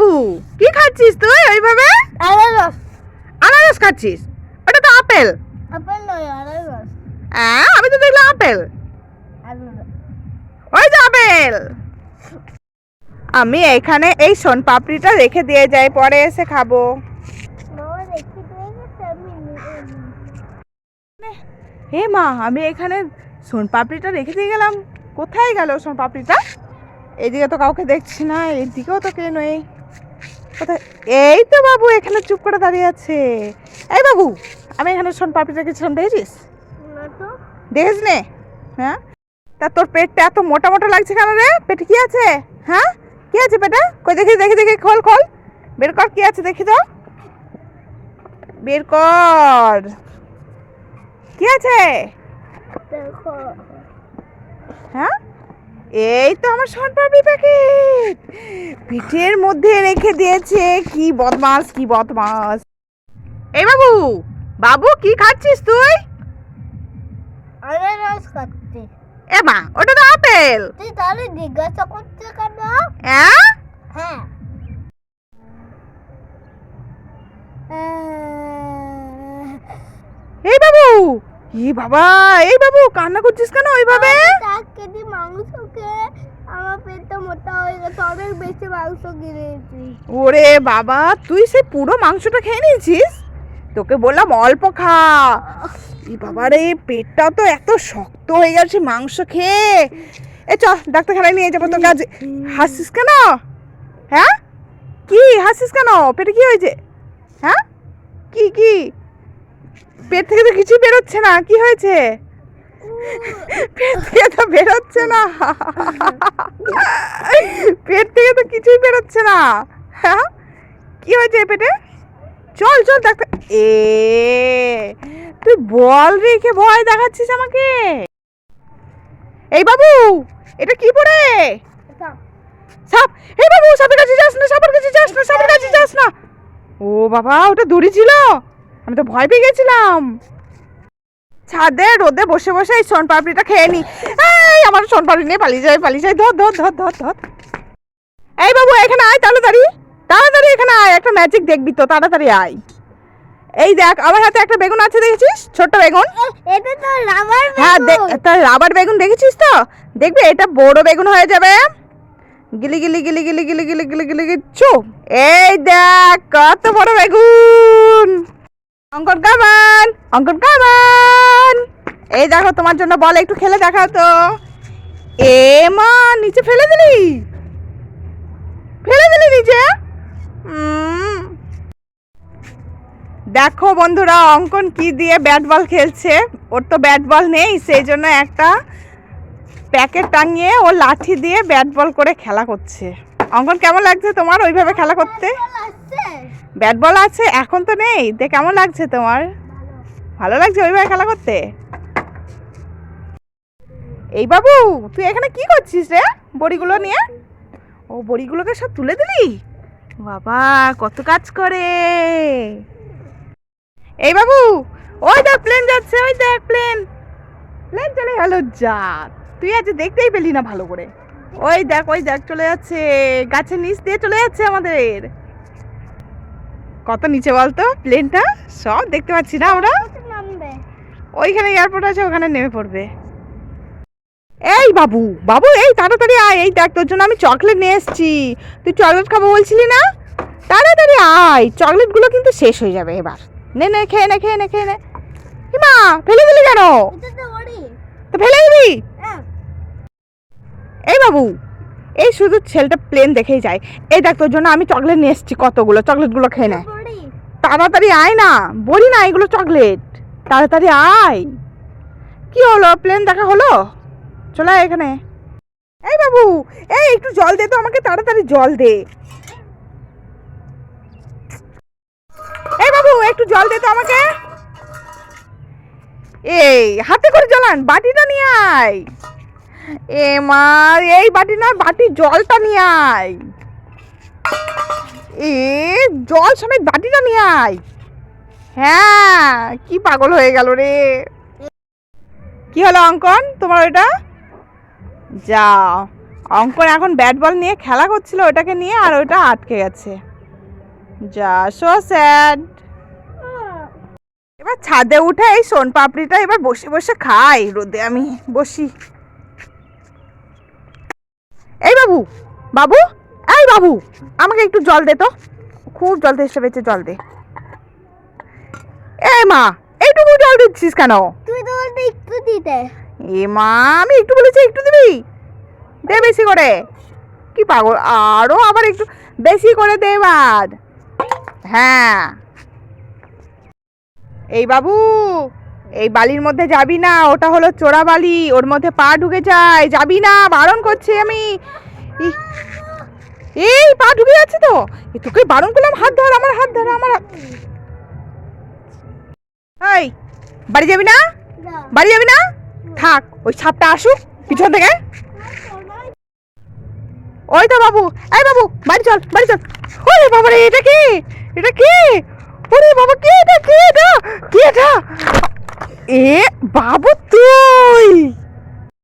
বাবু কি খাচ্ছিস তুই ওইভাবে? আনারস। আনারস খাচ্ছিস? ওটা তো আপেল। আপেল নয় আনারস। হ্যাঁ আমি তো দেখলাম আপেল। ওই যে আপেল। আমি এখানে এই সোন পাপড়িটা রেখে দিয়ে যাই পরে এসে খাব। নিয়ে। হে মা আমি এখানে সোন পাপড়িটা রেখে দিয়ে গেলাম। কোথায় গেল সোন পাপড়িটা? এদিকে তো কাউকে দেখছি না এদিকেও তো কে নেই। কোথায়? এই তো বাবু এখানে চুপ করে দাঁড়িয়ে আছে। এই বাবু আমি এখানে সোন পাপড়ি রেখেছিলাম দেখেছিস? দেখিস নে হ্যাঁ? তা তোর পেটটা এত মোটা মোটা লাগছে কেন রে? পেটে কি আছে? হ্যাঁ? কি আছে পেটে? কই দেখি দেখি দেখি খোল খোল। বের কর কি আছে দেখি তো। বের কর। কি আছে? হ্যাঁ? এই তো আমার সোনপাপড়ি প্যাকেট পিঠের মধ্যে রেখে দিয়েছে। কি বদমাস কি বদমাস। এই বাবু বাবু কি খাচ্ছিস তুই? আনারস খাচ্ছি। এ মা ওটা তো আপেল। তুই তাহলে জিজ্ঞাসা করছে কেন? হ্যাঁ হ্যাঁ। এই বাবু ই বাবা এই বাবু কান্না করছিস কেন ওইভাবে? কেজি মাংস খেয়ে আমার পেটটা মোটা হয়ে গেছে অনেক বেশি মাংস কিনেছি ওরে বাবা তুই সে পুরো মাংসটা খেয়ে নিয়েছিস? তোকে বললাম অল্প খা। ই বাবা রে পেটটা তো এত শক্ত হয়ে গেছে মাংস খেয়ে। এ চ ডাক্তারখানায় নিয়ে যাব তোকে আজ হাসিস কেন? হ্যাঁ? কি হাসিস কেন? পেটে কি হয়েছে? হ্যাঁ? কি কি? পেট থেকে তো কিছুই বেরোচ্ছে না কি হয়েছে? পেট থেকে তো বেরোচ্ছে না। পেট থেকে তো কিছুই বেরোচ্ছে না। হ্যাঁ? কি হয়েছে পেটে? চল চল ডাক্তার। এ তুই বল রেখে ভয় দেখাচ্ছিস আমাকে। এই বাবু এটা কি পড়ে সাপ। এই বাবু সাপের কাছে যাস না সাপের কাছে যাস না সাপের কাছে যাস না। ও বাবা ওটা দড়ি ছিল? আমি তো ভয় পেয়ে গেছিলাম। ছাদে রোদে বসে বসে এই সোন পাপড়িটা খেয়ে নি। এই আমার সোন পাপড়ি নিয়ে পালিয়ে যায় পালিয়ে যায় ধর ধর ধর ধর ধর। এই বাবু এখানে আয় তাড়াতাড়ি। তাড়াতাড়ি এখানে আয় একটা ম্যাজিক দেখবি তো তাড়াতাড়ি আয়। এই দেখ আমার হাতে একটা বেগুন আছে দেখেছিস? ছোট্ট বেগুন। এটা তো রাবার হ্যাঁ তা রাবার বেগুন দেখেছিস তো? দেখবি এটা বড় বেগুন হয়ে যাবে। গিলি গিলি গিলি গিলি গিলি গিলি গিলি গিলি গিলি এই দেখ কত বড় বেগুন। অঙ্কন কামান অঙ্কন কামান। এই দেখো, তোমার জন্য বল একটু খেলে দেখাও তো। এ মা, নিচে ফেলে দিলি? ফেলে দিলি নিচে? দেখো বন্ধুরা, অঙ্কন কি দিয়ে ব্যাট বল খেলছে। ওর তো ব্যাট বল নেই, সেই জন্য একটা প্যাকেট টাঙিয়ে ও লাঠি দিয়ে ব্যাট বল করে খেলা করছে। অঙ্কন কেমন লাগছে তোমার ওইভাবে খেলা করতে? ব্যাট বল আছে। এখন তো নেই। দে কেমন লাগছে তোমার? ভালো লাগছে ওইভাবে খেলা করতে? এই বাবু তুই এখানে কি করছিস রে? বড়িগুলো নিয়ে? ও বড়িগুলোকে সব তুলে দিলি? বাবা কত কাজ করে। এই বাবু ওই দেখ প্লেন যাচ্ছে ওই দেখ প্লেন প্লেন চলে গেল যা। তুই আজ দেখতেই পেলি না ভালো করে। ওই দেখ ওই দেখ চলে যাচ্ছে। গাছের নিচ দিয়ে চলে যাচ্ছে আমাদের। কত নিচে বলতো? প্লেনটা সব দেখতে পাচ্ছি না আমরা? ওইখানে এয়ারপোর্ট আছে ওখানে নেমে পড়বে। এই বাবু বাবু এই তাড়াতাড়ি আয়। এই দেখ তোর জন্য আমি চকলেট নিয়ে এসেছি। তুই চকলেট খাব বলছিলি না? তাড়াতাড়ি আয়। চকলেটগুলো কিন্তু শেষ হয়ে যাবে এবার। নে নে খেয়ে নে খেয়ে নে খেয়ে নে। হিমা ফেলে দিলি কেন? তো ফেলে দিবি? এই বাবু এই শুধু ছেলেটা প্লেন দেখেই যায়। এই দেখ তোর জন্য আমি চকলেট নিয়ে এসেছি কতগুলো চকলেটগুলো খেয়ে নেয় তাড়াতাড়ি আয় না বলি না এগুলো চকলেট তাড়াতাড়ি আয়। কি হলো প্লেন দেখা হলো? চলে এখানে। এই বাবু এই একটু জল দে তো আমাকে তাড়াতাড়ি জল দে। এই বাবু একটু জল দে তো আমাকে। এই হাতে করে জ্বালান বাটিটা নিয়ে আয়। এ মা, এই বাটি না, বাটি জলটা নিয়ে আয়। এ, জল সমেত বাটিটা নিয়ে আয়। হ্যাঁ কি পাগল হয়ে গেল রে। কি হলো অঙ্কন, তোমার ওইটা? যাও অঙ্কন এখন ব্যাট বল নিয়ে খেলা করছিল ওটাকে নিয়ে আর ওটা আটকে গেছে। যা সো স্যাড এবার ছাদে উঠে এই সোন পাপড়িটা এবার বসে বসে খাই, রোদে আমি বসি। বাবু বাবু? এই বাবু আমাকে একটু জল দে তো। খুব জল তেষ্টা পেয়েছে জল দে। এই মা এইটুকু জল দিচ্ছিস কেন? তুই তো বলতে একটু দিতে। এ মা আমি একটু বলেছি একটু দিবি? দে বেশি করে। কি পাগল? আরও আবার একটু বেশি করে দে বাদ। হ্যাঁ। এই বাবু এই বালির মধ্যে যাবি না ওটা হলো চোরা বালি ওর মধ্যে পা ঢুকে যায়। যাবি না বারণ করছি আমি। এই পা ঢুকে যাচ্ছে তো। তোকে বারণ করলাম হাত ধর আমার হাত ধর আমার এই বাড়ি যাবি না? বাড়ি যাবি না। থাক ওই সাপটা আসুক পিছন থেকে। ওই তো বাবু এই বাবু বাড়ি চল বাড়ি চল। ওরে বাবা রে এটা কি? এটা কি? ওরে বাবা কি এটা কি এটা? কি এটা? এ বাবু তুই!